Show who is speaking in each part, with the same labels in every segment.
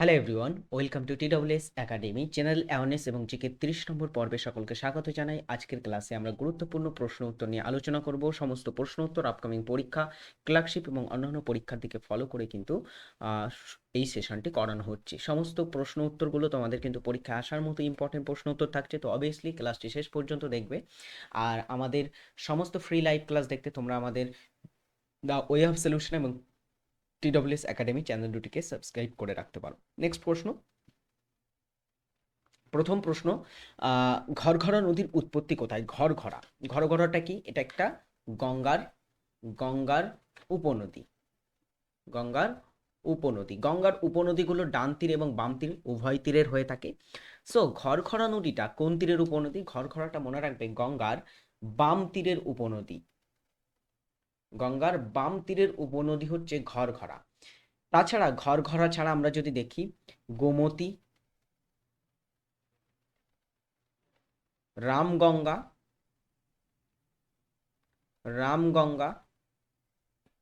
Speaker 1: Hello everyone welcome to TWS academy general awareness এবং GK তিরিশ নম্বর পর্বে সকলকে স্বাগত জানাই। আজকের ক্লাসে আমরা গুরুত্বপূর্ণ প্রশ্ন উত্তর নিয়ে আলোচনা করব। সমস্ত প্রশ্ন উত্তর আপকামিং পরীক্ষা ক্লার্কশিপ এবং অন্যান্য পরীক্ষার দিকে ফলো করে কিন্তু এই সেশনটি করানো হচ্ছে। সমস্ত প্রশ্ন উত্তরগুলো তোমাদের কিন্তু পরীক্ষায় আসার মতো ইম্পর্টেন্ট প্রশ্ন উত্তর থাকছে, তো অবভিয়াসলি ক্লাসটি শেষ পর্যন্ত দেখবে। আর আমাদের সমস্ত ফ্রি লাইভ ক্লাস দেখতে তোমরা আমাদের দ্য ওয়ে অফ সলিউশন এবং টিডব্লিউএস একাডেমি চ্যানেল দুটিকে সাবস্ক্রাইব করে রাখতে পারো। নেক্সট প্রশ্ন। প্রথম প্রশ্ন ঘরঘরা নদীর উৎপত্তি কোথায়? ঘরঘরা। ঘরঘরাটা কি? এটা একটা গঙ্গার গঙ্গার উপনদী। গঙ্গার উপনদী। গঙ্গার উপনদীগুলো ডান তীর এবং বাম তীর, উভয় তীরের হয়ে থাকে। সো ঘরঘরা নদীটা কোন তীরের উপনদী? ঘরঘরাটা মনে রাখবে গঙ্গার বাম তীরের উপনদী। গঙ্গার বাম তীরের উপনদী হচ্ছে ঘরঘরা। তাছাড়া ঘরঘরা ছাড়া আমরা যদি দেখি, গোমতী, রামগঙ্গা রামগঙ্গা,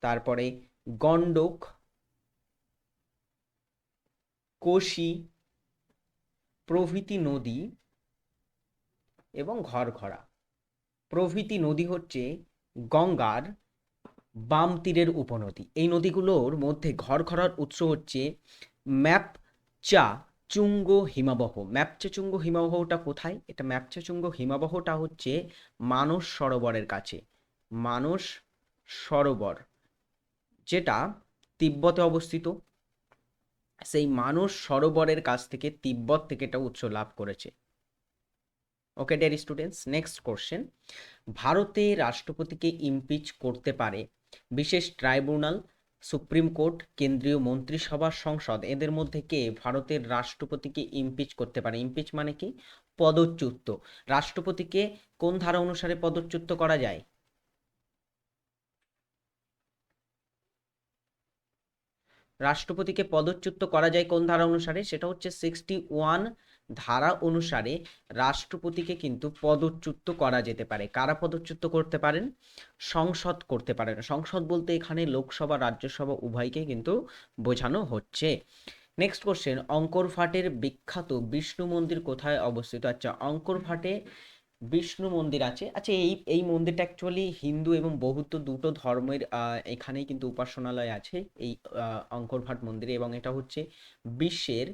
Speaker 1: তারপরে গণ্ডক, কোশি, প্রভৃতি নদী এবং ঘরঘরা। প্রভৃতি নদী হচ্ছে গঙ্গার বাম তীরের উপনদী। এই নদীগুলোর মধ্যে ঘরঘরার উৎস হচ্ছে ম্যাপ চা চুঙ্গ হিমাবহ। ম্যাপচা চুঙ্গ হিমাবহটা কোথায়? এটা ম্যাপচা চুঙ্গ হিমাবহটা হচ্ছে মানস সরোবরের কাছে। মানস সরোবর, যেটা তিব্বতে অবস্থিত। সেই মানস সরোবরের কাছ থেকে তিব্বত থেকে এটা উৎস লাভ করেছে। Okay dear students next question ভারতে রাষ্ট্রপতিকে ইমপিচ করতে পারে বিশেষ ট্রাইব্যুনাল, সুপ্রিম কোর্ট, কেন্দ্রীয় মন্ত্রিসভা, সংসদ, এদের মধ্যে কে ভারতের রাষ্ট্রপতিকে ইমপিচ করতে পারে? ইমপিচ মানে কি? পদচ্যুত। রাষ্ট্রপতিকে কোন ধারা অনুসারে পদচ্যুত করা যায়? রাষ্ট্রপতিকে পদচ্যুত করা যায় কোন ধারা অনুসারে? সেটা হচ্ছে সিক্সটি ওয়ান ধারা অনুসারে রাষ্ট্রপতিকে কিন্তু পদচ্যুত করা যেতে পারে। কারা পদচ্যুত করতে পারেন? সংসদ করতে পারেন। সংসদ বলতে এখানে লোকসভা, রাজ্যসভা উভয়কে কিন্তু বোঝানো হচ্ছে। নেক্সট কোশ্চেন অঙ্কর ফাটের বিখ্যাত বিষ্ণু মন্দির কোথায় অবস্থিত? আচ্ছা অঙ্কর ফাটে বিষ্ণু মন্দির আছে। আচ্ছা এই এই মন্দিরটা অ্যাকচুয়ালি হিন্দু এবং বৌদ্ধ দুটো ধর্মের এখানেই কিন্তু উপাসনালয় আছে এই অঙ্করভাট মন্দিরে এবং এটা হচ্ছে বিশ্বের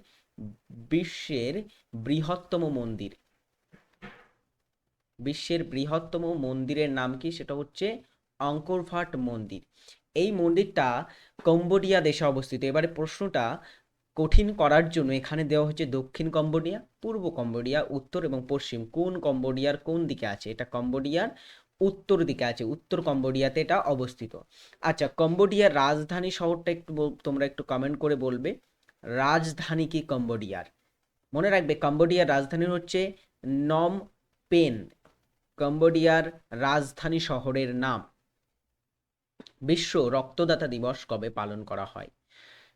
Speaker 1: বিশ্বের বৃহত্তম মন্দির। বিশ্বের বৃহত্তম মন্দিরের নাম কি? সেটা হচ্ছে অঙ্করভাট মন্দির। এই মন্দিরটা কম্বোডিয়া দেশে অবস্থিত। এবারে প্রশ্নটা কঠিন করার জন্য এখানে দেওয়া হচ্ছে দক্ষিণ কম্বোডিয়া, পূর্ব কম্বোডিয়া, উত্তর এবং পশ্চিম। কোন কম্বোডিয়ার কোন দিকে আছে? এটা কম্বোডিয়ার উত্তর দিকে আছে। উত্তর কম্বোডিয়াতে এটা অবস্থিত। আচ্ছা কম্বোডিয়ার রাজধানী শহরটা একটু তোমরা একটু কমেন্ট করে বলবে। রাজধানী কি কম্বোডিয়ার? মনে রাখবে, কম্বোডিয়ার রাজধানী হচ্ছে নম পেন। কম্বোডিয়ার রাজধানী শহরের নাম। বিশ্ব রক্তদাতা দিবস কবে পালন করা হয়?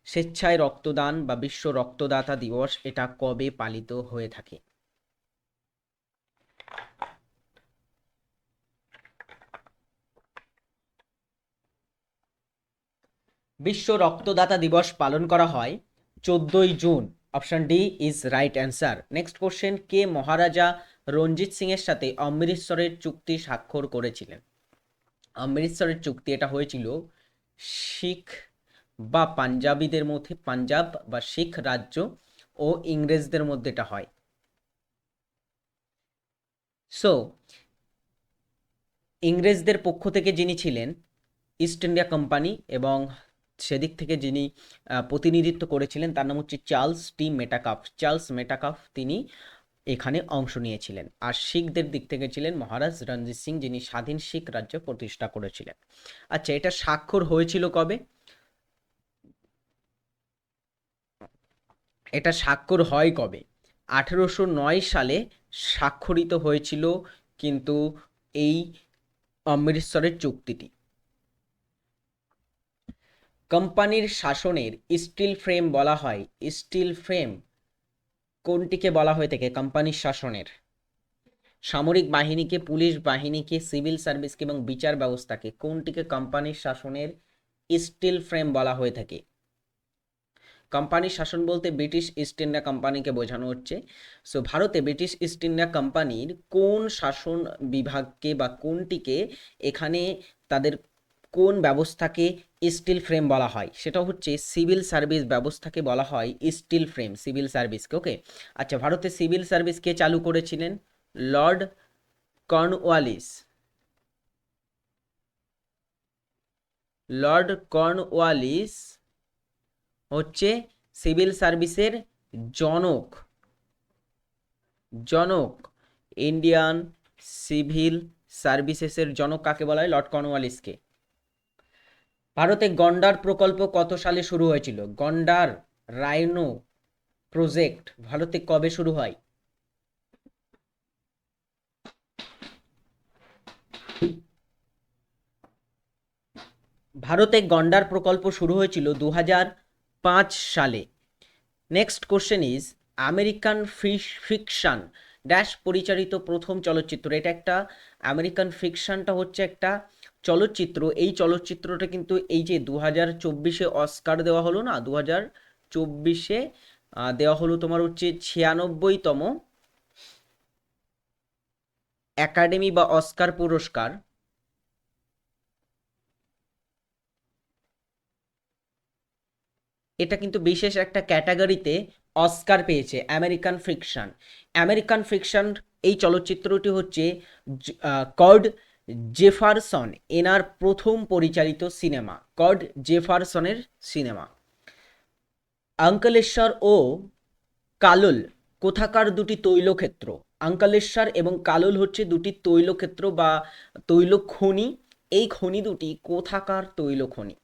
Speaker 1: স্বেচ্ছায় রক্তদান বা বিশ্ব রক্তদাতা দিবস এটা কবে পালিত হয়ে থাকে? বিশ্ব রক্তদাতা দিবস পালন করা হয় চোদ্দই June. Option D is right answer. Next question, কে মহারাজা রঞ্জিত সিং এর সাথে অমৃতসরের চুক্তি স্বাক্ষর করেছিলেন? অমৃতসরের চুক্তি এটা হয়েছিল শিখ বা পাঞ্জাবিদের মধ্যে, পাঞ্জাব বা শিখ রাজ্য ও ইংরেজদের মধ্যে এটা হয়। সো ইংরেজদের পক্ষ থেকে যিনি ছিলেন, ইস্ট ইন্ডিয়া কোম্পানি এবং সেদিক থেকে যিনি প্রতিনিধিত্ব করেছিলেন তার নাম হচ্ছে চার্লস টি মেটাকাফ। চার্লস মেটাকাফ তিনি এখানে অংশ নিয়েছিলেন। আর শিখদের দিক থেকে ছিলেন মহারাজ রঞ্জিত সিং, যিনি স্বাধীন শিখ রাজ্য প্রতিষ্ঠা করেছিলেন। আচ্ছা এটা স্বাক্ষর হয়েছিল কবে? এটা স্বাক্ষর হয় কবে? আঠেরোশো নয় সালে স্বাক্ষরিত হয়েছিল কিন্তু এই অমৃতসরের চুক্তিটি। কোম্পানির শাসনের স্টিল ফ্রেম বলা হয়। স্টিল ফ্রেম কোনটিকে বলা হয়ে থাকে কোম্পানির শাসনের। সামরিক বাহিনীকে, পুলিশ বাহিনীকে সিভিল সার্ভিসকে এবং বিচার ব্যবস্থাকে কোনটিকে কোম্পানির শাসনের স্টিল ফ্রেম বলা হয়ে থাকে? কোম্পানির শাসন বলতে ব্রিটিশ ইস্ট ইন্ডিয়া কোম্পানিকে বোঝানো হচ্ছে। সো ভারতে ব্রিটিশ ইস্ট ইন্ডিয়া কোম্পানির কোন শাসন বিভাগকে বা কোনটিকে এখানে তাদের কোন ব্যবস্থাকে স্টিল ফ্রেম বলা হয়? সেটা হচ্ছে সিভিল সার্ভিস ব্যবস্থাকে বলা হয় স্টিল ফ্রেম সিভিল সার্ভিসকে ওকে আচ্ছা ভারতে সিভিল সার্ভিস কে চালু করেছিলেন? লর্ড কর্নওয়ালিস লর্ড কর্নওয়ালিস হচ্ছে সিভিল সার্ভিসের জনক। জনক ইন্ডিয়ান সিভিল সার্ভিসেসের জনক কাকে বলা হয়? লর্ড কর্নওয়ালিসকে ভারতে গন্ডার প্রকল্প কত সালে শুরু হয়েছিল? গন্ডার রাইনো প্রজেক্ট ভারতে কবে শুরু হয়? ভারতে গন্ডার প্রকল্প শুরু হয়েছিল দু সালে। Next question is American fish fiction dash পরিচালিত প্রথম চলচ্চিত্র। এটা একটা আমেরিকান ফিকশানটা হচ্ছে একটা চলচ্চিত্র, এই চলচ্চিত্রটা কিন্তু এই যে দু হাজার চব্বিশে অস্কার দেওয়া হলো না দু হাজার চব্বিশে দেওয়া হলো তোমার হচ্ছে ছিয়ানব্বইতম একাডেমি বা অস্কার পুরস্কার। এটা কিন্তু বিশেষ একটা ক্যাটাগরিতে অস্কার পেয়েছে, আমেরিকান ফিকশন আমেরিকান ফিকশন এই চলচ্চিত্রটি হচ্ছে কর্ড জেফারসন, এনার প্রথম পরিচালিত সিনেমা কড জেফারসনের সিনেমা। আঙ্কলেশ্বর ও কালোল, কোথাকার দুটি তৈলক্ষেত্র? আঙ্কালেশ্বর এবং কালোল হচ্ছে দুটি তৈলক্ষেত্র বা তৈল খনি এই খনি দুটি কোথাকার তৈল খনি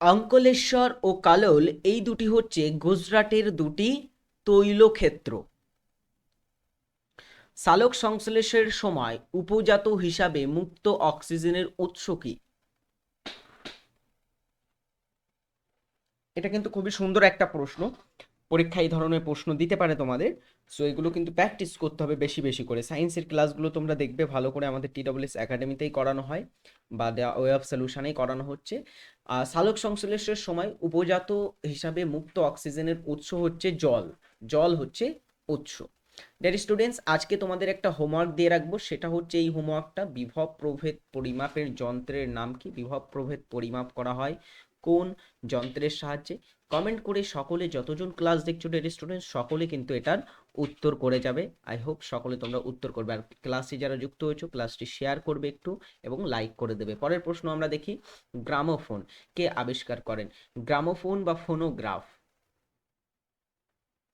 Speaker 1: অঙ্কলেশ্বর ও কালোল এই দুটি হচ্ছে গুজরাটের দুটি তৈলক্ষেত্র। সালোক সংশ্লেষের সময় উপজাত হিসাবে মুক্ত অক্সিজেনের উৎস কি? এটা কিন্তু খুবই সুন্দর একটা প্রশ্ন। পরীক্ষা এই ধরনের প্রশ্ন দিতে পারে তোমাদের। সো এগুলো কিন্তু প্র্যাকটিস করতে হবে বেশি বেশি করে। সায়েন্সের ক্লাসগুলো তোমরা দেখবে ভালো করে আমাদের টি ডাব্লিউএস একাডেমিতেই করানো হয় বা ওয়ে অফ সলিউশনেই করানো হচ্ছে। আর সালোক সংশ্লেষের সময় উপজাত হিসাবে মুক্ত অক্সিজেনের উৎস হচ্ছে জল। জল হচ্ছে উৎস। ডের স্টুডেন্টস আজকে তোমাদের একটা হোমওয়ার্ক দিয়ে রাখব। সেটা হচ্ছে এই হোমওয়ার্কটা বিভব প্রভেদ পরিমাপের যন্ত্রের নাম কি? বিভব প্রভেদ পরিমাপ করা হয়। কোন যন্ত্রের সাহায্যে? কমেন্ট করে সকলে যতজন ক্লাস দেখছ ডের স্টুডেন্ট সকলে কিন্তু এটার উত্তর করে যাবে। আই হোপ সকলে তোমরা উত্তর করবে। আর ক্লাসে যারা যুক্ত হয়েছো ক্লাসটি শেয়ার করবে একটু এবং লাইক করে দেবে। পরের প্রশ্ন আমরা দেখি গ্রামোফোন কে আবিষ্কার করেন? গ্রামোফোন বা ফোনোগ্রাফ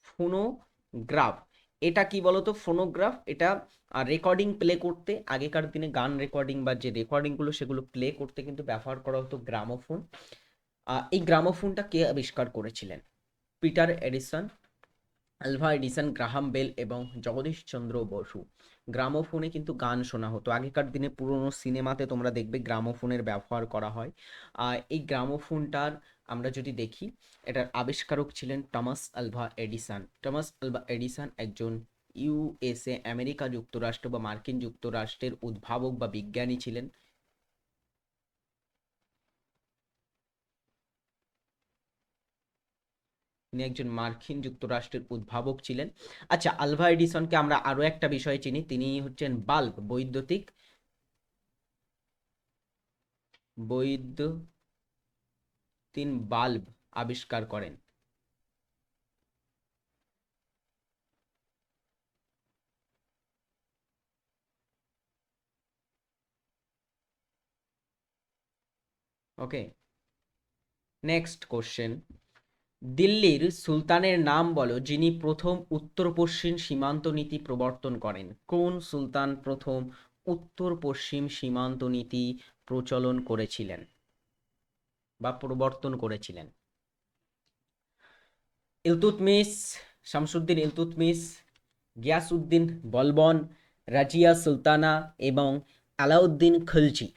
Speaker 1: ফোনোগ্রাফ এটা কি বলতো? ফোনোগ্রাফ এটা রেকর্ডিং প্লে করতে, আগেকার দিনে গান রেকর্ডিং বা যে রেকর্ডিংগুলো সেগুলো প্লে করতে কিন্তু ব্যবহার করা হতো গ্রামোফোন এই গ্রামোফোনটা কে আবিষ্কার করেছিলেন। Peter Edison, Alva Edison, Graham Bell এবং জগদীশ চন্দ্র বসু। গ্রামোফোনে কিন্তু গান শোনা হতো। আগেকার দিনে পুরনো সিনেমাতে তোমরা দেখবে গ্রামোফোনের ব্যবহার করা হয়। আর এই গ্রামোফোনটার আমরা যদি দেখি, এটার আবিষ্কারক ছিলেন Thomas Alva Edison. Thomas Alva Edison একজন ইউএসএ আমেরিকা যুক্তরাষ্ট্র বা মার্কিন যুক্তরাষ্ট্রের উদ্ভাবক বা বিজ্ঞানী ছিলেন। তিনি একজন মার্কিন যুক্তরাষ্ট্রের উদ্ভাবক ছিলেন। আচ্ছা আলভা এডিসনকে আমরা আরও একটা বিষয় চিনি। তিনি হচ্ছেন বাল্ব বৈদ্যুতিক বৈদ্যুতিন বাল্ব আবিষ্কার করেন। Okay, next question. দিল্লির সুলতানের নাম বলো, যিনি প্রথম উত্তর পশ্চিম সীমান্ত নীতি প্রবর্তন করেন। কোন সুলতান প্রথম উত্তর পশ্চিম সীমান্ত নীতি প্রচলন করেছিলেন বা প্রবর্তন করেছিলেন? ইলতুতমিস শামসুদ্দিন ইলতুতমিস গিয়াসউদ্দিন বলবন, রাজিয়া সুলতানা এবং আলাউদ্দিন খলজি।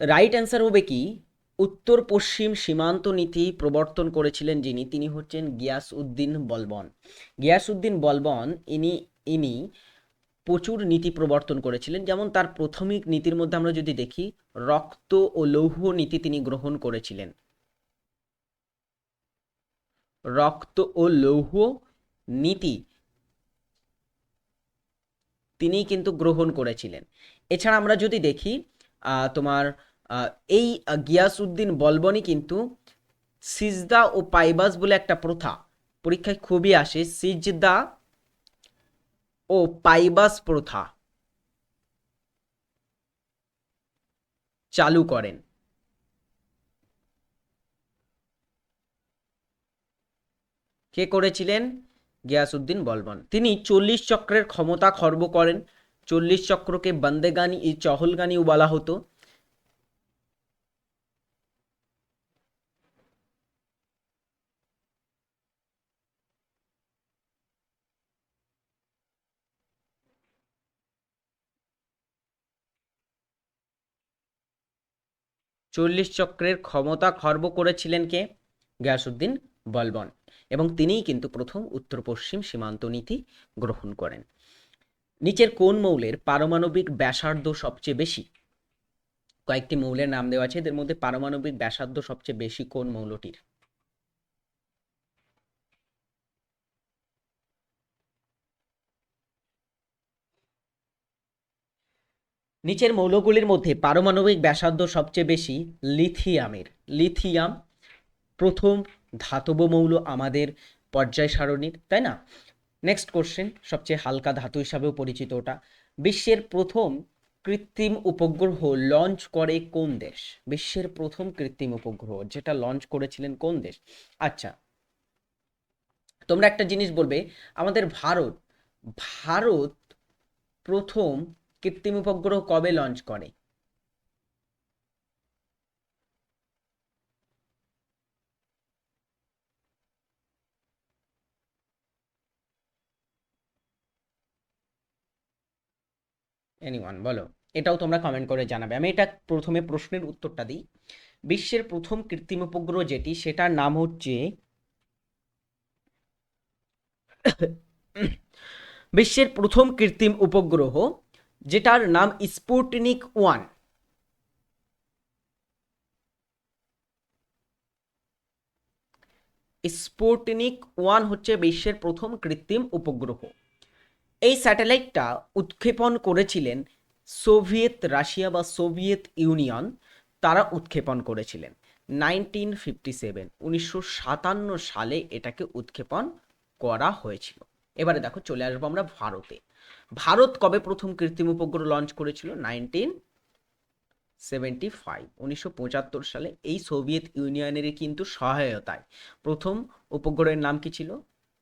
Speaker 1: রাইট অ্যান্সার হবে কি? উত্তর পশ্চিম সীমান্ত নীতি প্রবর্তন করেছিলেন যিনি, তিনি হচ্ছেন গিয়াস উদ্দিন বলবন। গিয়াস উদ্দিন বলবন, ইনি ইনি প্রচুর নীতি প্রবর্তন করেছিলেন। যেমন তার প্রাথমিক নীতির মধ্যে আমরা যদি দেখি, রক্ত ও লৌহ নীতি তিনি গ্রহণ করেছিলেন। রক্ত ও লৌহ নীতি তিনি কিন্তু গ্রহণ করেছিলেন। এছাড়া আমরা যদি দেখি তোমার এই গিয়াসউদ্দিন বলবনই কিন্তু সিজদা ও পাইবাস বলে একটা প্রথা। পরীক্ষায় খুবই আসে। সিজদা ও পাইবাস প্রথা চালু করেন। কে করেছিলেন? গিয়াসউদ্দিন বলবন। তিনি চল্লিশ চক্রের ক্ষমতা খর্ব করেন। চল্লিশ চক্রকে বন্দেগানি চহলগানিও বলা হতো। চল্লিশ চক্রের ক্ষমতা খর্ব করেছিলেন কে? গ্যাসুদ্দিন বলবন। এবং তিনিই কিন্তু প্রথম উত্তর পশ্চিম সীমান্ত নীতি গ্রহণ করেন। নিচের কোন মৌলের পারমাণবিক ব্যাসার্ধ সবচেয়ে বেশি? কয়েকটি মৌলের নাম দেওয়া আছে। এদের মধ্যে পারমাণবিক ব্যাসার্ধ সবচেয়ে বেশি কোন মৌলটির? নিচের মৌলগুলির মধ্যে পারমাণবিক ব্যাসার্ধ সবচেয়ে বেশি লিথিয়ামের। লিথিয়াম প্রথম ধাতব মৌল আমাদের পর্যায় সারণীর, তাই না? নেক্সট কোশ্চেন সবচেয়ে হালকা ধাতু হিসাবেও পরিচিত ওটা। বিশ্বের প্রথম কৃত্রিম উপগ্রহ লঞ্চ করে কোন দেশ? বিশ্বের প্রথম কৃত্রিম উপগ্রহ যেটা লঞ্চ করেছিলেন কোন দেশ? আচ্ছা তোমরা একটা জিনিস বলবে, আমাদের ভারত ভারত প্রথম কৃত্রিম উপগ্রহ কবে লঞ্চ করে? এনিওয়ান বলো। এটাও তোমরা কমেন্ট করে জানাবে। আমি এটা প্রথমে প্রশ্নের উত্তরটা দিই। বিশ্বের প্রথম কৃত্রিম উপগ্রহ যেটি, সেটার নাম হচ্ছে বিশ্বের প্রথম কৃত্রিম উপগ্রহ যেটার নাম স্পুটনিক ওয়ান। স্পুটনিক ওয়ান হচ্ছে বিশ্বের প্রথম কৃত্রিম উপগ্রহ। এই স্যাটেলাইটটা উৎক্ষেপণ করেছিলেন সোভিয়েত রাশিয়া বা সোভিয়েত ইউনিয়ন। তারা উৎক্ষেপণ করেছিলেন নাইনটিন ফিফটি সেভেন, উনিশশো সাতান্ন সালে এটাকে উৎক্ষেপণ করা হয়েছিল। এবারে দেখো চলে আসব আমরা ভারতে। ভারত কবে প্রথম কৃত্রিম উপগ্রহ লঞ্চ করেছিল? নাইনটিন সেভেন্টি ফাইভ উনিশশো পঁচাত্তর সালে। এই সোভিয়েত ইউনিয়নের কিন্তু সহায়তায় প্রথম উপগ্রহের নাম কি ছিল?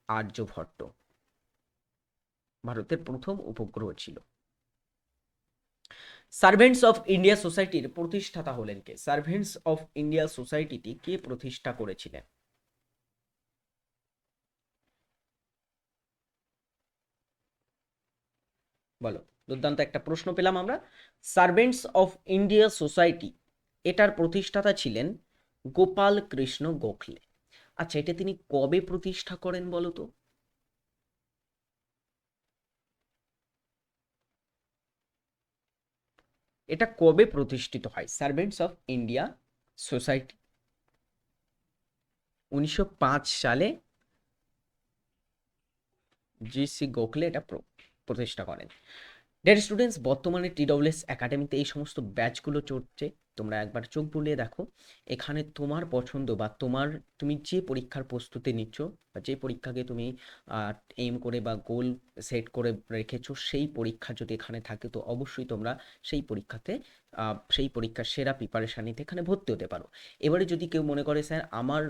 Speaker 1: আর্যভট্ট। ভারতের প্রথম উপগ্রহ ছিল। সার্ভেন্টস অফ ইন্ডিয়া সোসাইটির প্রতিষ্ঠাতা হলেন কে? সার্ভেন্টস অফ ইন্ডিয়া সোসাইটিটি কে প্রতিষ্ঠা করেছিলেন? বলো, দুর্দান্ত একটা প্রশ্ন পেলাম আমরা। সার্ভেন্টস অফ ইন্ডিয়া সোসাইটি এটার প্রতিষ্ঠাতা ছিলেন গোপাল কৃষ্ণ গোখলে। আচ্ছা এটা তিনি কবে প্রতিষ্ঠা করেন বলো তো? এটা কবে প্রতিষ্ঠিত হয়? সার্ভেন্টস অফ ইন্ডিয়া সোসাইটি উনিশশো পাঁচ সালে জি সি গোখলে এটা প্রতিষ্ঠা করেন। ডের স্টুডেন্টস বর্তমানে টি টিডব্লিউএস একাডেমিতে এই সমস্ত ব্যাচগুলো চলছে তোমরা একবার চোখ বুলিয়ে দেখো। এখানে তোমার পছন্দ বা তোমার, তুমি যে পরীক্ষার প্রস্তুতি নিচ্ছ বা যে পরীক্ষাকে তুমি এম করে বা গোল সেট করে রেখেছো, সেই পরীক্ষা যদি এখানে থাকে, তো অবশ্যই তোমরা সেই পরীক্ষাতে সেই পরীক্ষার সেরা প্রিপারেশান নিতে এখানে ভর্তি হতে পারো। এবারে যদি কেউ মনে করে, স্যার, আমার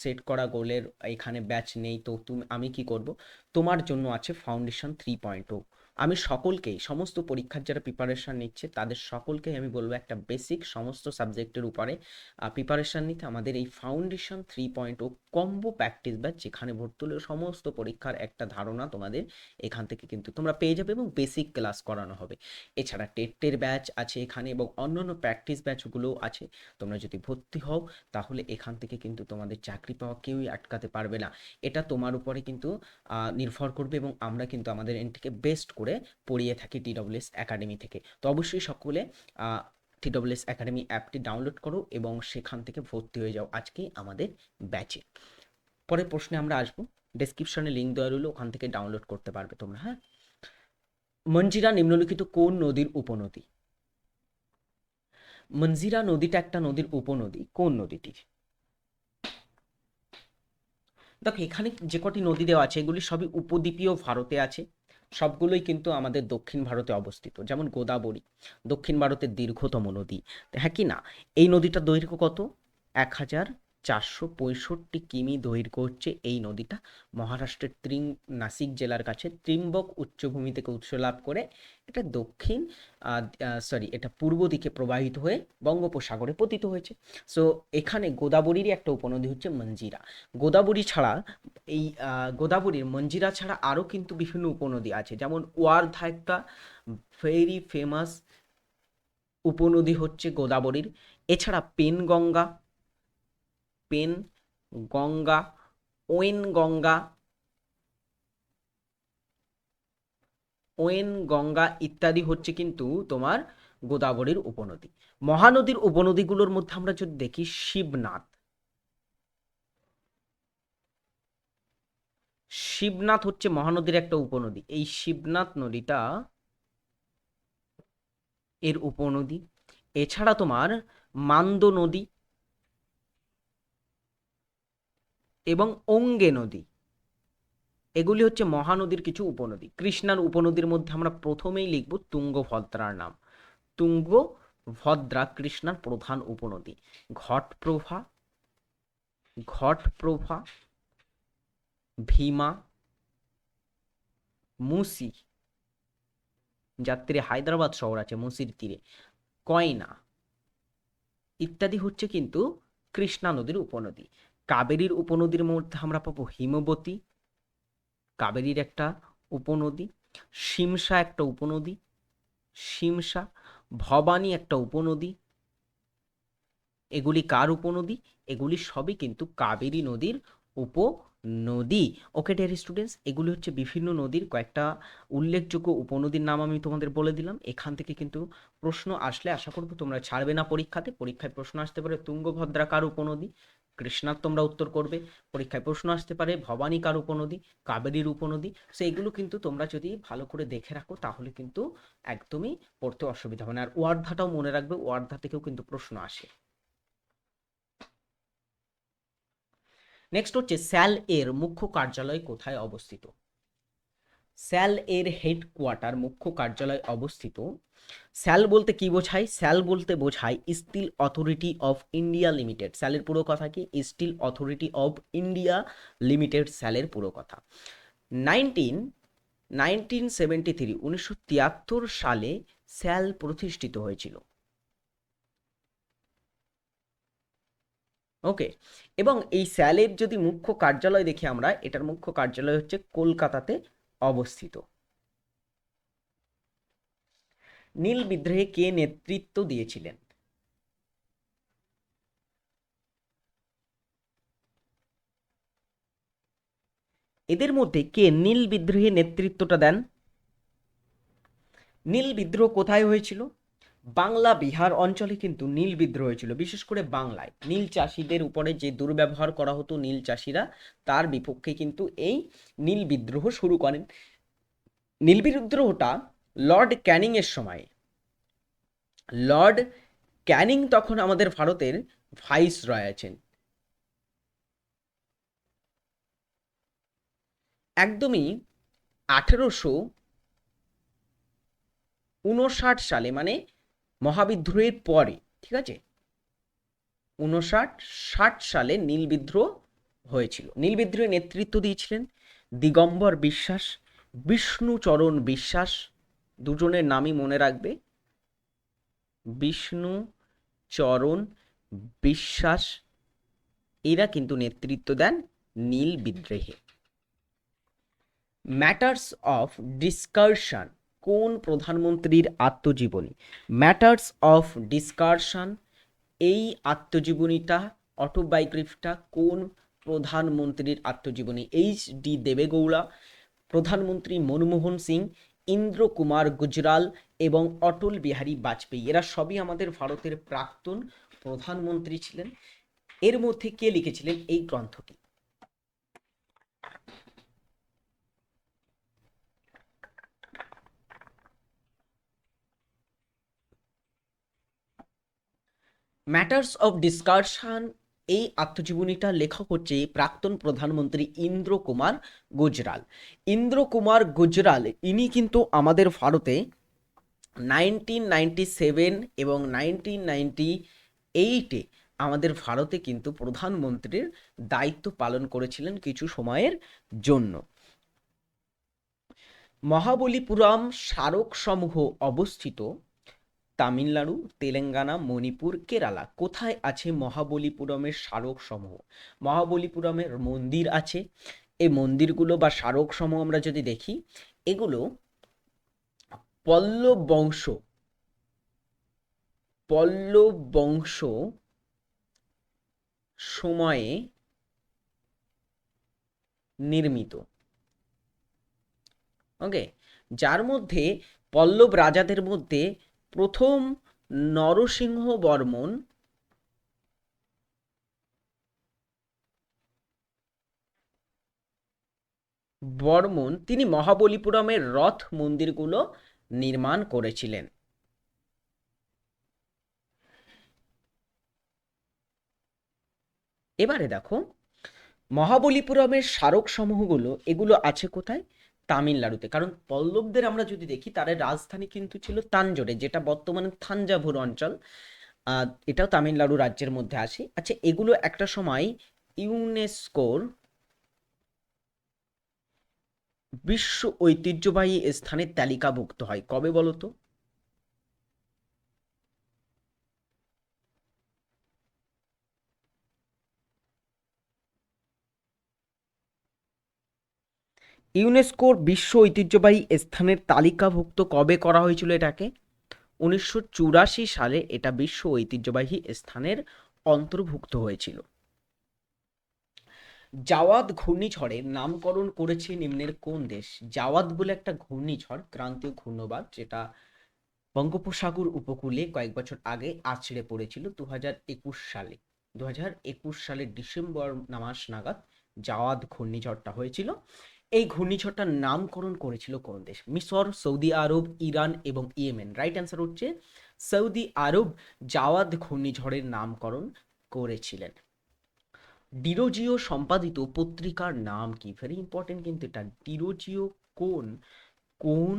Speaker 1: সেট করা গোলের এখানে ব্যাচ নেই, তো তুমি, আমি কি করব? তোমার জন্য আছে ফাউন্ডেশন থ্রি পয়েন্ট আমি সকলকেই, সমস্ত পরীক্ষার যারা প্রিপারেশান নিচ্ছে, তাদের সকলকেই আমি বলব একটা বেসিক সমস্ত সাবজেক্টের উপরে প্রিপারেশান নিতে আমাদের এই foundation three point O combo practice batch যেখানে ভর্তি হলে সমস্ত পরীক্ষার একটা ধারণা তোমাদের এখান থেকে কিন্তু তোমরা পেয়ে যাবে এবং বেসিক ক্লাস করানো হবে। এছাড়া টেটের ব্যাচ আছে এখানে এবং অন্যান্য প্র্যাকটিস ব্যাচগুলোও আছে। তোমরা যদি ভর্তি হও, তাহলে এখান থেকে কিন্তু তোমাদের চাকরি পাওয়া কেউই আটকাতে পারবে না। এটা তোমার উপরে কিন্তু নির্ভর করবে এবং আমরা কিন্তু আমাদের এনটিকে বেস্ট করে পড়িয়ে থাকি টিডব্লিউএস একাডেমি থেকে। তো অবশ্যই সকলে টিডব্লিউএস একাডেমি অ্যাপটি ডাউনলোড করো এবং সেখান থেকে ভর্তি হয়ে যাও আজকে আমাদের ব্যাচে পরের প্রশ্নে আমরা আসব। ডেসক্রিপশনে লিঙ্ক দেওয়া রইল, ওখান থেকে ডাউনলোড করতে পারবে তোমরা হ্যাঁ? মঞ্জিরা নিম্নলিখিত কোন নদীর উপনদী? মঞ্জিরা নদীটা একটা নদীর উপনদী, কোন নদীটির? দেখো, এখানে যে কটি নদী দেওয়া আছে, এগুলি সবই উপদ্বীপীয় ভারতে আছে। সবগুলোই কিন্তু আমাদের দক্ষিণ ভারতে অবস্থিত। যেমন গোদাবরী, দক্ষিণ ভারতের দীর্ঘতম নদী। হ্যাঁ কি না? এই নদীটার দৈর্ঘ্য কত? এক হাজার চারশো পঁয়ষট্টি কিমি দৈর্ঘ্য হচ্ছে এই নদীটা। মহারাষ্ট্রের ত্রিং নাসিক জেলার কাছে ত্রিম্বক উচ্চভূমি থেকে উৎস লাভ করে এটা দক্ষিণ সরি এটা পূর্ব দিকে প্রবাহিত হয়ে বঙ্গোপসাগরে পতিত হয়েছে। সো এখানে গোদাবরীরই একটা উপনদী হচ্ছে মঞ্জিরা। গোদাবরী ছাড়া এই গোদাবরীর মঞ্জিরা ছাড়া আরও কিন্তু বিভিন্ন উপনদী আছে। যেমন ওয়ার্ধা একটা ভেরি ফেমাস উপনদী হচ্ছে গোদাবরীর। এছাড়া Penganga pen, Ganga when Ganga when Ganga ইত্যাদি হচ্ছে কিন্তু তোমার গোদাবরীর উপনদী। মহানদীর উপনদীগুলোর মধ্যে আমরা যদি দেখি শিবনাথ। শিবনাথ হচ্ছে মহানদীর একটা উপনদী। এই শিবনাথ নদীটা এর উপনদী। এছাড়া তোমার মান্দ নদী এবং অঙ্গে নদী। এগুলি হচ্ছে মহানদীর কিছু উপনদী। কৃষ্ণার উপনদীর মধ্যে আমরা প্রথমেই লিখব তুঙ্গভদ্রার নাম। তুঙ্গভদ্রা কৃষ্ণার প্রধান উপনদী। ঘটপ্রভা ঘটপ্রভা, ভীমা, মুসি, যার তীরে হায়দ্রাবাদ শহর আছে, মুসির তীরে, কয়না, ইত্যাদি হচ্ছে কিন্তু কৃষ্ণা নদীর উপনদী। কাবেরীর উপনদীর মধ্যে আমরা পাবো হিমবতী। কাবেরীর একটা উপনদী, শিমসা একটা উপনদী, শিমসা, ভবানী একটা উপনদী। এগুলি কার উপনদী? এগুলি সবই কিন্তু কাবেরী নদীর উপনদী। ওকে ডিয়ার স্টুডেন্টস এগুলি হচ্ছে বিভিন্ন নদীর কয়েকটা উল্লেখযোগ্য উপনদীর নাম আমি তোমাদের বলে দিলাম। এখান থেকে কিন্তু প্রশ্ন আসলে আশা করব তোমরা ছাড়বে না পরীক্ষাতে। পরীক্ষায় প্রশ্ন আসতে পারে তুঙ্গভদ্রা কার উপনদী? কৃষ্ণার তোমরা উত্তর করবে। পরীক্ষায় প্রশ্ন আসতে পারে, ভবানী কার উপনদী, কাবেরীর উপনদী সো এগুলো কিন্তু তোমরা যদি ভালো করে দেখে রাখো, তাহলে কিন্তু একদমই পড়তে অসুবিধা হবে না। আর ওয়ার্ধাটাও মনে রাখবে, ওয়ার্ধা থেকেও কিন্তু প্রশ্ন আসে। নেক্সট হচ্ছে স্যাল এর মুখ্য কার্যালয় কোথায় অবস্থিত? স্যাল এর হেডকোয়ার্টার মুখ্য কার্যালয় অবস্থিত। স্যাল বলতে কি বোঝায়? স্যাল বলতে বোঝায় steel authority of India limited. স্যালের পুরো কথা কি? Steel authority of India limited স্যালের পুরো কথা। নাইনটিন নাইনটিন সেভেন্টি থ্রি, উনিশশো তিয়াত্তর সালে স্যাল প্রতিষ্ঠিত হয়েছিল। ওকে, এবং এই স্যালের যদি মুখ্য কার্যালয় দেখি আমরা, এটার মুখ্য কার্যালয় হচ্ছে কলকাতাতে অবস্থিত। নীল বিদ্রোহে কে নেতৃত্ব দিয়েছিলেন? এদের মধ্যে কে নীল বিদ্রোহে নেতৃত্বটা দেন? নীল বিদ্রোহ কোথায় হয়েছিল? বাংলা বিহার অঞ্চলে কিন্তু নীল বিদ্রোহ হয়েছিল, বিশেষ করে বাংলায়। নীল চাষিদের উপরে যে দুর্ব্যবহার করা হতো নীল চাষিরা, তার বিপক্ষে কিন্তু এই নীল বিদ্রোহ শুরু করেন। নীল বিদ্রোহটা লর্ড ক্যানিং এর সময়। লর্ড ক্যানিং তখন আমাদের ভারতের ভাইস রয় আছেন। একদমই আঠেরোশো উনষাট সালে মানে মহাবিদ্রোহের পরে, ঠিক আছে? উনষাট ষাট সালে নীল বিদ্রোহ হয়েছিল। নীল বিদ্রোহে নেতৃত্ব দিয়েছিলেন দিগম্বর বিশ্বাস, বিষ্ণুচরণ বিশ্বাস, দুজনের নামই মনে রাখবে। বিষ্ণু চরণ বিশ্বাস, এরা কিন্তু নেতৃত্ব দেন নীল বিদ্রোহে। ম্যাটার্স অফ ডিসকারশন কোন প্রধানমন্ত্রীর আত্মজীবনী? ম্যাটার্স অফ ডিসকারশন এই আত্মজীবনীটা অটোবায়োগ্রাফিটা কোন প্রধানমন্ত্রীর আত্মজীবনী? এইচ ডি দেবেগৌড়া, প্রধানমন্ত্রী মনমোহন সিং ইন্দ্র কুমার গুজরাল এবং অটল বিহারী বাজপেয়ী। এরা সবই আমাদের ভারতের প্রাক্তন প্রধানমন্ত্রী ছিলেন। এর মধ্যে কে লিখেছিলেন এই গ্রন্থটি? ম্যাটার্স অফ ডিসকাশন এই আত্মজীবনীটার লেখক হচ্ছে প্রাক্তন প্রধানমন্ত্রী ইন্দ্র কুমার গুজরাল। ইন্দ্র কুমার গুজরাল, ইনি কিন্তু আমাদের ভারতে নাইনটিন নাইনটি সেভেন এবং নাইনটিন নাইনটি এইটে আমাদের ভারতে কিন্তু প্রধানমন্ত্রীর দায়িত্ব পালন করেছিলেন কিছু সময়ের জন্য। মহাবলীপুরম স্মারক সমূহ অবস্থিত তামিলনাড়ু, তেলেঙ্গানা, মণিপুর, কেরালা। কোথায় আছে মহাবলীপুরমের স্মারক সমূহ মহাবলীপুরমের মন্দির আছে। এই মন্দিরগুলো বা স্মারক সমূহ আমরা যদি দেখি, এগুলো পল্লব বংশ পল্লব বংশ সময়ে নির্মিত। ওকে? যার মধ্যে পল্লব রাজাদের মধ্যে প্রথম নরসিংহ বর্মন বর্মন তিনি মহাবলীপুরমের রথ মন্দিরগুলো নির্মাণ করেছিলেন। এবারে দেখো, মহাবলীপুরমের স্মারক সমূহগুলো এগুলো আছে কোথায়? তামিলনাড়ুতে। কারণ পল্লবদের আমরা যদি দেখি, তাদের রাজধানী কিন্তু ছিল তাঞ্জোরে যেটা বর্তমানে থাঞ্জাভুর অঞ্চল। এটাও তামিলনাড়ু রাজ্যের মধ্যে আসে। আচ্ছা এগুলো একটা সময় ইউনেস্কোর বিশ্ব ঐতিহ্যবাহী স্থানের তালিকাভুক্ত হয়। কবে বলতো? ইউনেস্কোর বিশ্ব ঐতিহ্যবাহী স্থানের তালিকাভুক্ত কবে করা হয়েছিল এটাকে? উনিশশো চুরাশি সালে এটা বিশ্ব ঐতিহ্যবাহী স্থানের অন্তর্ভুক্ত হয়েছিল। জাওয়াদ ঘূর্ণিঝড়ের নামকরণ করেছে নিম্নের কোন দেশ? জাওয়াদ বলে একটা ঘূর্ণিঝড়, ক্রান্তীয় ঘূর্ণবাদ, যেটা বঙ্গোপসাগর উপকূলে কয়েক বছর আগে আছড়ে পড়েছিল দু হাজার একুশ সালে। দু হাজার একুশ সালের ডিসেম্বর মাস নাগাদ জাওয়াদ ঘূর্ণিঝড়টা হয়েছিল। এই ঘূর্ণিঝড়টার নামকরণ করেছিল কোন দেশ? মিশর, সৌদি আরব, ইরান এবং ইয়েমেন। রাইট অ্যান্সার হচ্ছে সৌদি আরব জাওয়াদ ঘূর্ণিঝড়ের নামকরণ করেছিলেন। ডিরোজিও সম্পাদিত পত্রিকার নাম কি? ভেরি ইম্পর্টেন্ট কিন্তু এটা। ডিরোজিও কোন কোন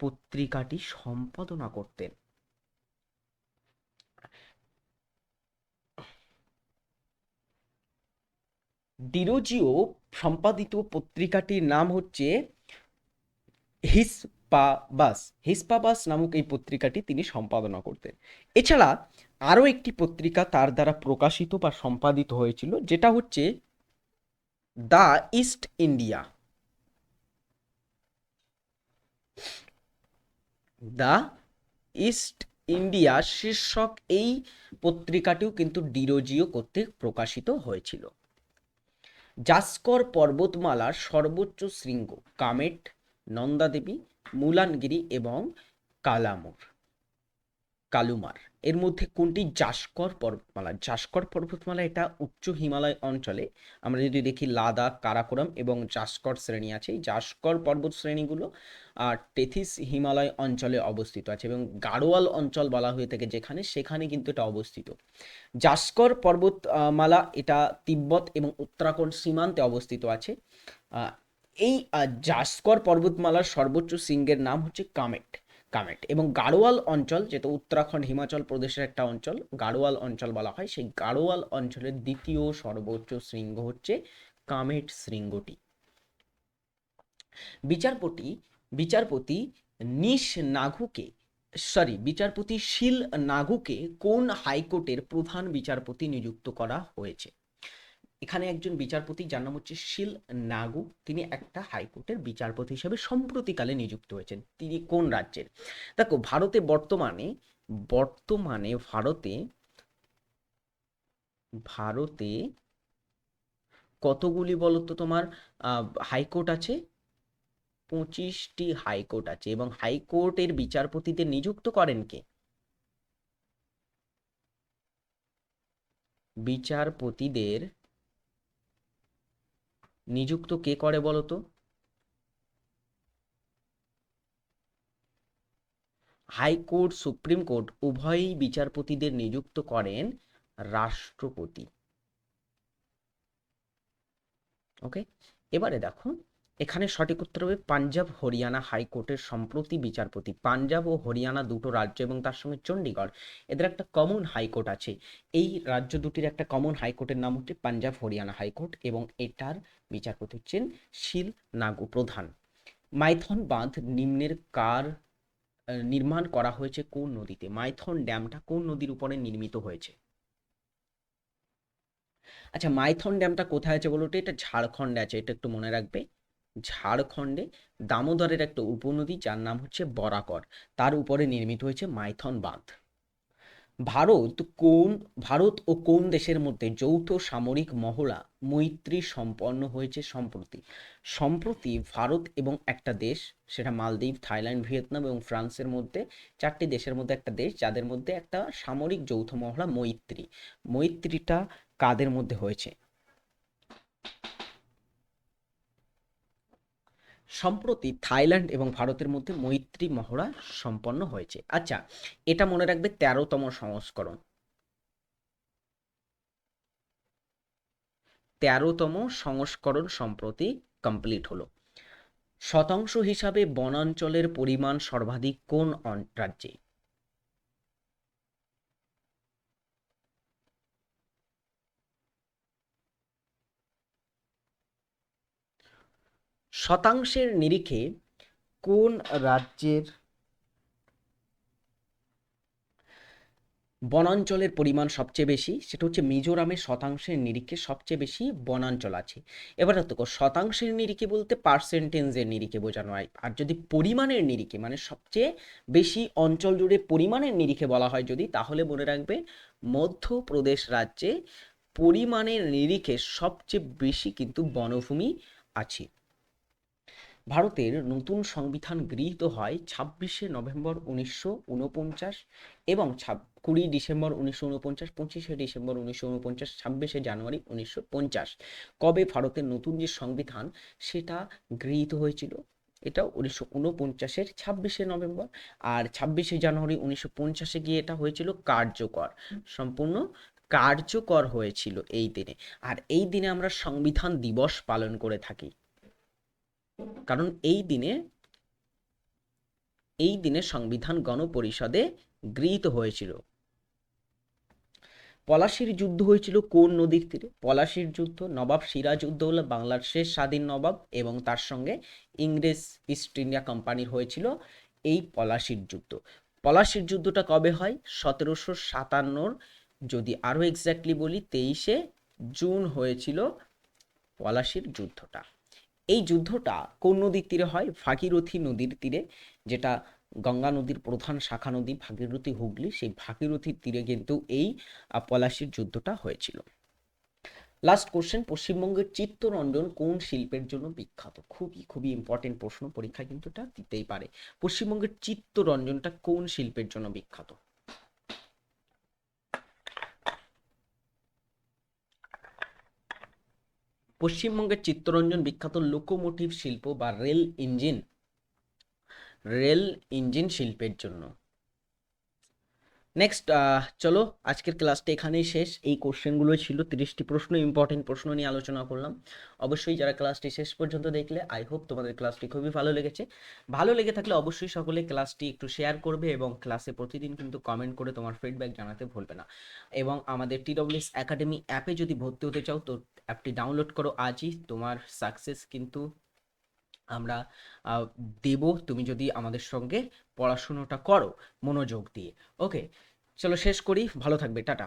Speaker 1: পত্রিকাটি সম্পাদনা করতেন? ডিরোজিও সম্পাদিত পত্রিকাটির নাম হচ্ছে হিসপাবাস। হিসপাবাস নামক এই পত্রিকাটি তিনি সম্পাদনা করতেন। এছাড়া আরও একটি পত্রিকা তার দ্বারা প্রকাশিত বা সম্পাদিত হয়েছিল, যেটা হচ্ছে the East India. The East India শীর্ষক এই পত্রিকাটিও কিন্তু ডিরোজিও কর্তৃক প্রকাশিত হয়েছিল। জাস্কর পর্বতমালার সর্বোচ্চ শৃঙ্গ কামেট নন্দাদেবী মুলানগিরি এবং কালামুর কালুমার। এর মধ্যে কোনটি জাস্কর পর্বতমালা? জাস্কর পর্বতমালা এটা উচ্চ হিমালয় অঞ্চলে। আমরা যদি দেখি লাদাখ, কারাকোরাম এবং জাস্কর শ্রেণি আছে। এই জাস্কর পর্বত শ্রেণীগুলো টেথিস হিমালয় অঞ্চলে অবস্থিত আছে এবং গাড়োয়াল অঞ্চল বলা হয়ে থাকে যেখানে, সেখানে কিন্তু এটা অবস্থিত। জাস্কর পর্বতমালা এটা তিব্বত এবং উত্তরাখণ্ড সীমান্তে অবস্থিত আছে। এই জাস্কর পর্বতমালার সর্বোচ্চ শৃঙ্গের নাম হচ্ছে কামেট। কামেট। এবং গাড়োয়াল অঞ্চল যেটা উত্তরাখণ্ড, হিমাচল প্রদেশের একটা অঞ্চল, গাড়োয়াল অঞ্চল বলা হয়, সেই গাড়োয়াল অঞ্চলের দ্বিতীয় সর্বোচ্চ শৃঙ্গ হচ্ছে কামেট শৃঙ্গটি। বিচারপতি বিচারপতি নিশ নাগুকে সরি বিচারপতি শিল নাগুকে কোন হাইকোর্টের প্রধান বিচারপতি নিযুক্ত করা হয়েছে? এখানে একজন বিচারপতি, যার নাম হচ্ছে শিল নাগু। তিনি একটা হাইকোর্টের বিচারপতি হিসেবে সম্প্রতিকালে নিযুক্ত হয়েছেন। তিনি কোন রাজ্যের? দেখো, ভারতে বর্তমানে বর্তমানে ভারতে ভারতে কতগুলি বলতো তোমার? হাইকোর্ট আছে, পঁচিশটি হাইকোর্ট আছে এবং হাইকোর্টের বিচারপতিদের নিযুক্ত করেন কে? বিচারপতিদের নিযুক্ত কে করে বলতো? হাইকোর্ট, সুপ্রিম কোর্ট উভয়ই বিচারপতিদের নিযুক্ত করেন রাষ্ট্রপতি। ওকে? এবারে দেখো এখানে সঠিক উত্তর হবে পাঞ্জাব, হরিয়ানা হাইকোর্টের সম্প্রতি বিচারপতি। পাঞ্জাব ও হরিয়ানা দুটো রাজ্য এবং তার সঙ্গে চণ্ডীগড়, এদের একটা কমন হাইকোর্ট আছে। এই রাজ্য দুটির একটা কমন হাইকোর্টের নাম হচ্ছে পাঞ্জাব হরিয়ানা হাইকোর্ট এবং এটার বিচারপতি হচ্ছেন শিল নাগু প্রধান। মাইথন বাঁধ নিম্নের কার নির্মাণ করা হয়েছে কোন নদীতে? মাইথন ড্যামটা কোন নদীর উপরে নির্মিত হয়েছে? আচ্ছা মাইথন ড্যামটা কোথায় আছে বলো এটা ঝাড়খণ্ডে আছে, এটা একটু মনে রাখবে। ঝাড়খণ্ডে দামোদরের একটা উপনদী যার নাম হচ্ছে বরাকর। তার উপরে নির্মিত হয়েছে মাইথন বাঁধ। ভারত কোন, ভারত ও কোন দেশের মধ্যে যৌথ সামরিক মহড়া মৈত্রী সম্পন্ন হয়েছে সম্প্রতি? সম্প্রতি ভারত এবং একটা দেশ, সেটা মালদ্বীপ, থাইল্যান্ড, ভিয়েতনাম এবং ফ্রান্সের মধ্যে, চারটি দেশের মধ্যে একটা দেশ, যাদের মধ্যে একটা সামরিক যৌথ মহড়া মৈত্রী। মৈত্রীটা কাদের মধ্যে হয়েছে? সম্প্রতি থাইল্যান্ড এবং ভারতের মধ্যে মৈত্রী মহড়া সম্পন্ন হয়েছে। আচ্ছা এটা মনে রাখবে তেরোতম সংস্করণ। তেরোতম সংস্করণ সম্প্রতি কমপ্লিট হলো। শতাংশ হিসাবে বনাঞ্চলের পরিমাণ সর্বাধিক কোন রাজ্যে? শতাংশের নিরিখে কোন রাজ্যের বনাঞ্চলের পরিমাণ সবচেয়ে বেশি? সেটা হচ্ছে মিজোরামের শতাংশের নিরিখে সবচেয়ে বেশি বনাঞ্চল আছে। এবার দেখো, শতাংশের নিরিখে বলতে পার্সেন্টেজের নিরিখে বোঝানো হয়। আর যদি পরিমাণের নিরিখে মানে সবচেয়ে বেশি অঞ্চল জুড়ে পরিমাণের নিরিখে বলা হয় যদি, তাহলে মনে রাখবে মধ্যপ্রদেশ রাজ্যে পরিমাণের নিরিখে সবচেয়ে বেশি কিন্তু বনভূমি আছে। ভারতের নতুন সংবিধান গৃহীত হয় ছাব্বিশে নভেম্বর উনিশশো উনপঞ্চাশ এবং ছাব কুড়ি ডিসেম্বর উনিশশো উনপঞ্চাশ পঁচিশে ডিসেম্বর উনিশশো উনপঞ্চাশ ছাব্বিশে জানুয়ারি উনিশশো পঞ্চাশ। কবে ভারতের নতুন যে সংবিধান, সেটা গৃহীত হয়েছিল? এটা উনিশশো উনপঞ্চাশের ছাব্বিশে নভেম্বর আর ছাব্বিশে জানুয়ারি উনিশশো পঞ্চাশে গিয়ে এটা হয়েছিল কার্যকর। সম্পূর্ণ কার্যকর হয়েছিল এই দিনে। আর এই দিনে আমরা সংবিধান দিবস পালন করে থাকি। কারণ এই দিনে এই দিনে সংবিধান গণপরিষদে গৃহীত হয়েছিল। পলাশির যুদ্ধ হয়েছিল কোন নদীর তীরে? পলাশির যুদ্ধ, নবাব সিরাজউদ্দৌলা বাংলার শেষ স্বাধীন নবাব এবং তার সঙ্গে ইংরেজ ইস্ট ইন্ডিয়া কোম্পানির হয়েছিল এই পলাশির যুদ্ধ। পলাশির যুদ্ধটা কবে হয়? সতেরোশো সাতান্নর, যদি আরও এক্স্যাক্টলি বলি, তেইশে জুন হয়েছিল পলাশির যুদ্ধটা। এই যুদ্ধটা কোন নদীর তীরে হয়? ভাগীরথী নদীর তীরে, যেটা গঙ্গা নদীর প্রধান শাখা নদী, ভাগীরথী হুগলি, সেই ভাগীরথীর তীরে কিন্তু এই পলাশির যুদ্ধটা হয়েছিল। লাস্ট কোশ্চেন পশ্চিমবঙ্গের চিত্তরঞ্জন কোন শিল্পের জন্য বিখ্যাত? খুবই খুবই ইম্পর্টেন্ট প্রশ্ন পরীক্ষায় কিন্তু এটা দিতেই পারে। পশ্চিমবঙ্গের চিত্তরঞ্জনটা কোন শিল্পের জন্য বিখ্যাত? পশ্চিমবঙ্গের চিত্তরঞ্জন বিখ্যাত লোকোমোটিভ শিল্প বা রেল ইঞ্জিন রেল ইঞ্জিন শিল্পের জন্য। নেক্সট চলো, আজকের ক্লাসটা এখানেই শেষ। এই কোশ্চেনগুলো ছিল তিরিশটি প্রশ্ন ইম্পর্টেন্ট প্রশ্ন নিয়ে আলোচনা করলাম। অবশ্যই যারা ক্লাসটি শেষ পর্যন্ত দেখলে আই হোপ তোমাদের ক্লাসটি খুবই ভালো লেগেছে। ভালো লেগে থাকলে অবশ্যই সকলে ক্লাসটি একটু শেয়ার করবে এবং ক্লাসে প্রতিদিন কিন্তু কমেন্ট করে তোমার ফিডব্যাক জানাতে ভুলবে না। এবং আমাদের টি টিডব্লিউএস একাডেমি অ্যাপে যদি ভর্তি হতে চাও, তো অ্যাপটি ডাউনলোড করো। আজই তোমার সাকসেস কিন্তু আমরা দেব তুমি যদি আমাদের সঙ্গে পড়াশুনোটা করো মনোযোগ দিয়ে। ওকে, চলো শেষ করি, ভালো থাকবে, টাটা।